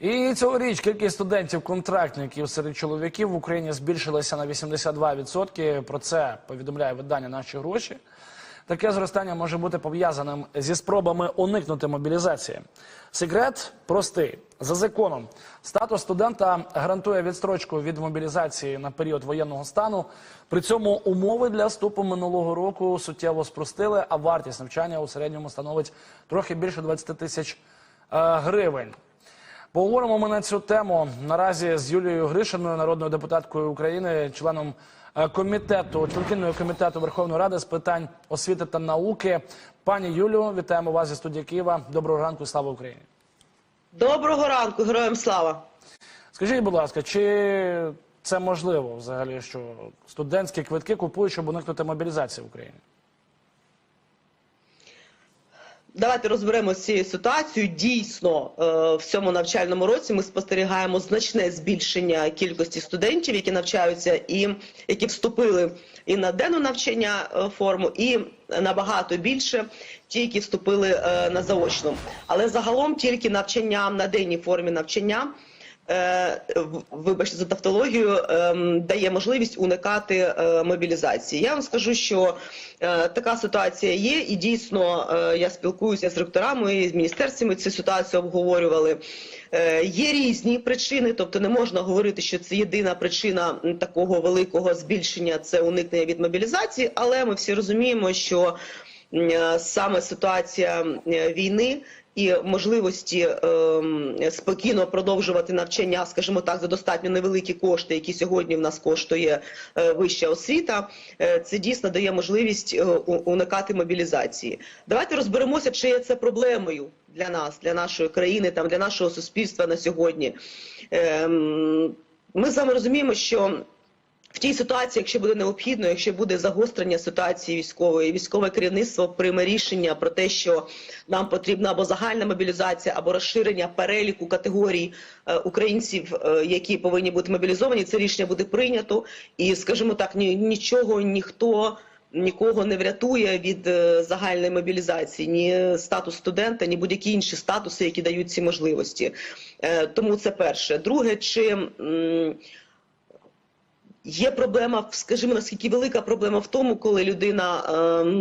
І цьогоріч кількість студентів-контрактників серед чоловіків в Україні збільшилася на 82%. Про це повідомляє видання наші гроші. Таке зростання може бути пов'язаним зі спробами уникнути мобілізації. Секрет простий. За законом, статус студента гарантує відстрочку від мобілізації на період воєнного стану. При цьому умови для вступу минулого року суттєво спростили, а вартість навчання у середньому становить трохи більше 20 тисяч е, гривень. Поговоримо ми на цю тему наразі з Юлією Гришиною, народною депутаткою України, членом е, комітету, членкиною комітету Верховної Ради з питань освіти та науки. Пані Юлю, вітаємо вас зі студії Києва. Доброго ранку, слава Україні. Доброго ранку, героям слава. Скажіть, будь ласка, чи це можливо взагалі, що студентські квитки купують, щоб уникнути мобілізації в Україні? Давайте розберемо з цією ситуацією. Дійсно, е, в цьому навчальному році ми спостерігаємо значне збільшення кількості студентів, які навчаються, і які вступили і на денну навчання е, форму, і набагато більше ті, які вступили е, на заочну. Але загалом тільки навчання на денній формі навчання. Е, Вибачте за тавтологію, ем, дає можливість уникати е, мобілізації. Я вам скажу, що е, така ситуація є, і дійсно я спілкуюся з ректорами і з міністерствами. Цю ситуацію обговорювали. Є різні причини, тобто не можна говорити, що це єдина причина такого великого збільшення це уникнення від мобілізації, але ми всі розуміємо, що саме ситуація війни і можливості ем, спокійно продовжувати навчання, скажімо так, за достатньо невеликі кошти, які сьогодні в нас коштує е, вища освіта. е, це дійсно дає можливість е, уникати мобілізації. Давайте розберемося, чи є це проблемою для нас, для нашої країни, там для нашого суспільства на сьогодні. Ем, ми з вами розуміємо, що в тій ситуації, якщо буде необхідно, якщо буде загострення ситуації військової, військове керівництво прийме рішення про те, що нам потрібна або загальна мобілізація, або розширення переліку категорій е, українців, е, які повинні бути мобілізовані, це рішення буде прийнято, і скажімо так, ні, нічого ніхто. Нікого не врятує від е, загальної мобілізації, ні статус студента, ні будь-які інші статуси, які дають ці можливості. Тому це перше. Друге, чи Є проблема, скажімо, наскільки велика проблема в тому, коли людина,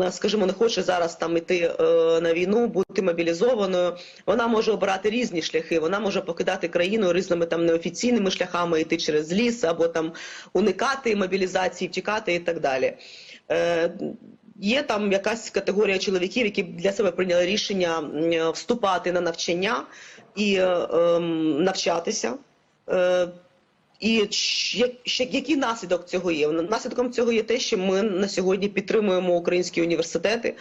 е, скажімо, не хоче зараз там іти е, на війну, бути мобілізованою. Вона може обирати різні шляхи. Вона може покидати країну різними там неофіційними шляхами, йти через ліс або там уникати мобілізації, втікати і так далі. Е, Є там якась категорія чоловіків, які для себе прийняли рішення вступати на навчання і е, ем, навчатися. І ще- який наслідок цього є? Наслідком цього є те, що ми на сьогодні підтримуємо українські університети,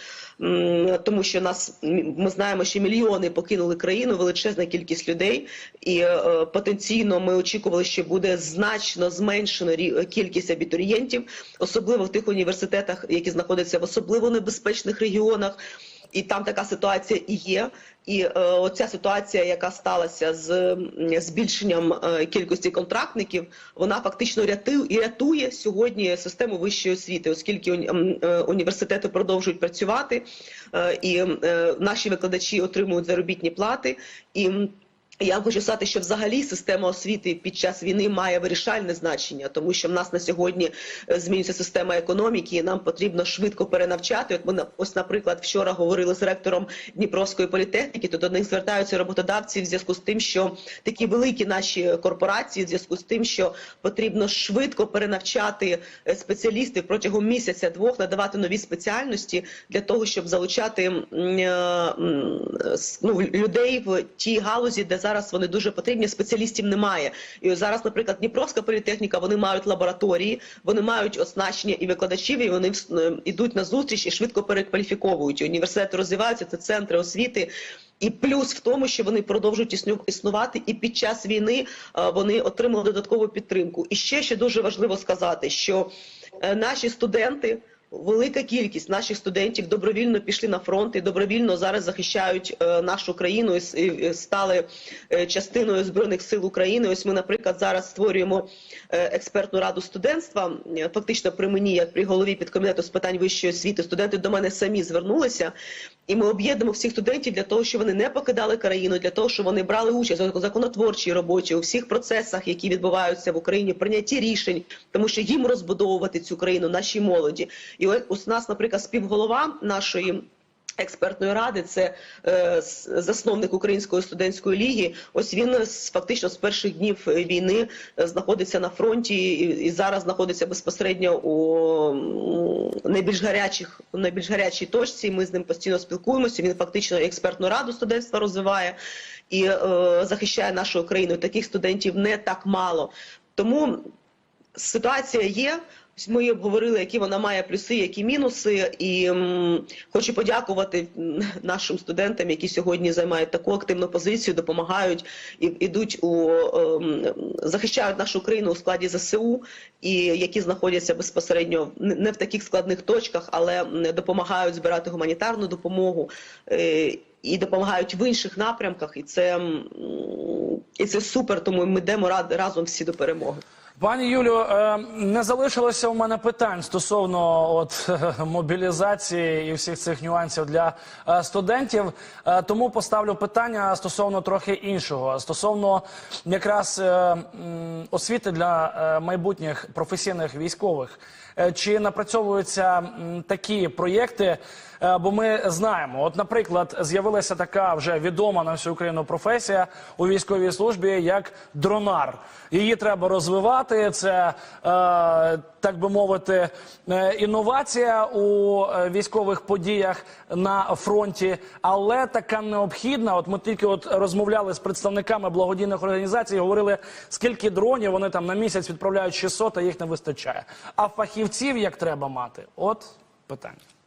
тому що нас ми знаємо, що мільйони покинули країну, величезна кількість людей, і е, потенційно ми очікували, що буде значно зменшено кількість абітурієнтів, особливо в тих університетах, які знаходяться в особливо небезпечних регіонах. І там така ситуація і є. І е, оця ситуація, яка сталася з збільшенням е, кількості контрактників, вона фактично рятує, рятує сьогодні систему вищої освіти, оскільки е, університети продовжують працювати, е, і е, наші викладачі отримують заробітні плати. І я хочу сказати, що взагалі система освіти під час війни має вирішальне значення, тому що в нас на сьогодні е, змінюється система економіки, і нам потрібно швидко перенавчати. От ми ось, наприклад, вчора говорили з ректором Дніпровської політехніки, то до них звертаються роботодавці в зв'язку з тим, що такі великі наші корпорації, в зв'язку з тим, що потрібно швидко перенавчати е, спеціалістів протягом місяця-двох, надавати нові спеціальності для того, щоб залучати е, ну, людей в тій галузі, де зараз вони дуже потрібні. Спеціалістів немає. І зараз, наприклад, Дніпровська політехніка, вони мають лабораторії, вони мають оснащення і викладачів, і вони вс- е, йдуть на зустріч і швидко перекваліфіковують. І Університети розвиваються, це центри освіти. І плюс в тому, що вони продовжують існувати, і під час війни е, вони отримали додаткову підтримку. І ще що дуже важливо сказати, що е, наші студенти. Велика кількість наших студентів добровільно пішли на фронт і добровільно зараз захищають е, нашу країну і, стали е, частиною збройних сил України. Ось ми, наприклад, зараз створюємо е, експертну раду студентства. Фактично при мені, як при голові підкомітету з питань вищої освіти, студенти до мене самі звернулися І ми об'єднуємо всіх студентів для того, щоб вони не покидали країну, для того, щоб вони брали участь у законотворчій роботі, у всіх процесах, які відбуваються в Україні, прийнятті рішень, тому що їм розбудовувати цю країну, нашій молоді. І ось у нас, наприклад, співголова нашої. Експертної ради це е, засновник Української студентської ліги. Ось він фактично з перших днів війни е, знаходиться на фронті і, зараз знаходиться безпосередньо у найбільш гарячих найбільш гарячій точці. Ми з ним постійно спілкуємося. Він фактично експертну раду студентства розвиває і е, захищає нашу країну. Таких студентів не так мало. Тому ситуація є. Ми обговорили, які вона має плюси, які мінуси, і хочу подякувати нашим студентам, які сьогодні займають таку активну позицію, допомагають і ідуть у ем, захищають нашу країну у складі ЗСУ, і які знаходяться безпосередньо не в таких складних точках, але допомагають збирати гуманітарну допомогу. е, І допомагають в інших напрямках, і це і це супер. Тому ми йдемо разом всі до перемоги. Пані Юлю, е, не залишилося у мене питань стосовно от мобілізації і всіх цих нюансів для е, студентів. Е, Тому поставлю питання стосовно трохи іншого. Стосовно якраз освіти для майбутніх професійних військових. Чи напрацьовуються такі проєкти? Е, Бо ми знаємо, от, наприклад, з'явилася така вже відома на всю Україну професія у військовій службі, як дронар. Її треба розвивати. Це е, так би мовити, е, інновація у військових подіях на фронті, але така необхідна. От ми тільки от розмовляли з представниками благодійних організацій, говорили, скільки дронів вони там на місяць відправляють 600, а їх не вистачає. А фахівців як треба мати? От питання.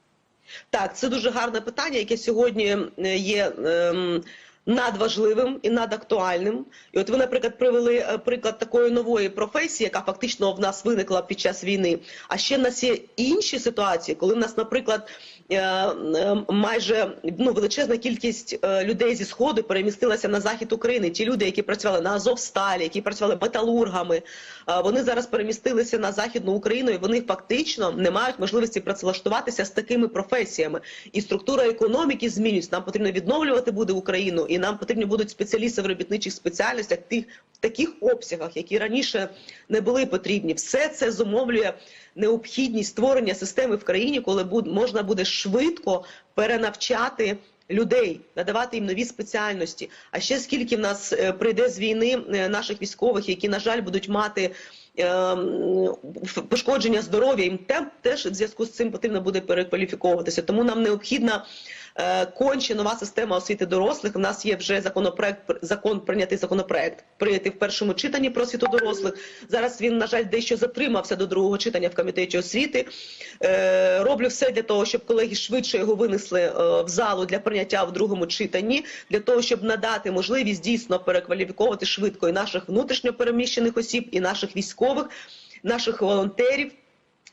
Так, це дуже гарне питання, яке сьогодні е, є ем, надважливим і надактуальним. І от ви, наприклад, привели е, приклад такої нової професії, яка фактично в нас виникла під час війни. А ще в нас є інші ситуації, коли в нас, наприклад, е, е, майже ну, величезна кількість людей зі сходу перемістилася на захід України. Ті люди, які працювали на Азовсталі, які працювали металургами, вони зараз перемістилися на західну Україну, і вони фактично не мають можливості працевлаштуватися з такими професіями. І структура економіки змінюється. Нам потрібно відновлювати буде Україну, і нам потрібні будуть спеціалісти в робітничих спеціальностях тих в таких обсягах, які раніше не були потрібні. Все це зумовлює необхідність створення системи в країні, коли буд, можна буде швидко перенавчати. Людей надавати їм нові спеціальності. А ще скільки в нас е, прийде з війни е, наших військових, які на жаль будуть мати пошкодження здоров'я, їм теж в зв'язку з цим потрібно буде перекваліфіковуватися. Тому нам необхідна е, конче нова система освіти дорослих. У нас є вже законопроект, закон прийнятий законопроект, прийнятий в першому читанні про освіту дорослих. Зараз він, на жаль, дещо затримався до другого читання в комітеті освіти. Е, роблю все для того, щоб колеги швидше його винесли е, в залу для прийняття в другому читанні, для того, щоб надати можливість дійсно перекваліфіковувати швидко і наших внутрішньо переміщених осіб, і наших військових, наших волонтерів.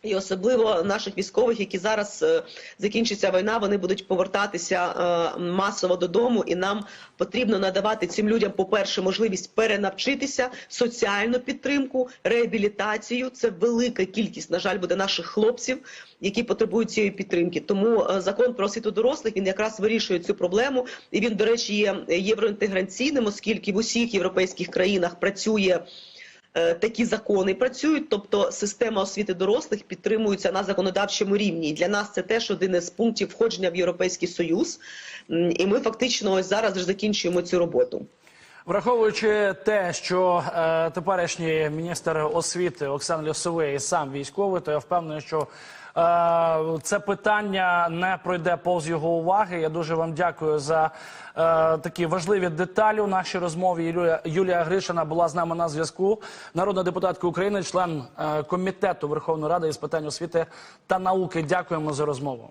І особливо наших військових, які зараз е, закінчиться війна, вони будуть повертатися е, масово додому, і нам потрібно надавати цим людям, по-перше, можливість перенавчитися, соціальну підтримку, реабілітацію. Це велика кількість, на жаль, буде наших хлопців, які потребують цієї підтримки. Тому е, закон про освіту дорослих він якраз вирішує цю проблему. І він, до речі, є євроінтеграційним, оскільки в усіх європейських країнах працює такі закони працюють, тобто система освіти дорослих підтримується на законодавчому рівні. Для нас це теж один із пунктів входження в Європейський Союз. І ми фактично ось зараз вже закінчуємо цю роботу. Враховуючи те, що е, теперішній міністр освіти Оксан Лісовий сам військовий, то я впевнений, що е, це питання не пройде повз його уваги. Я дуже вам дякую за е, такі важливі деталі у нашій розмові. Юлія, Юлія Гришина була з нами на зв'язку. Народна депутатка України, член е, комітету Верховної Ради із питань освіти та науки. Дякуємо за розмову.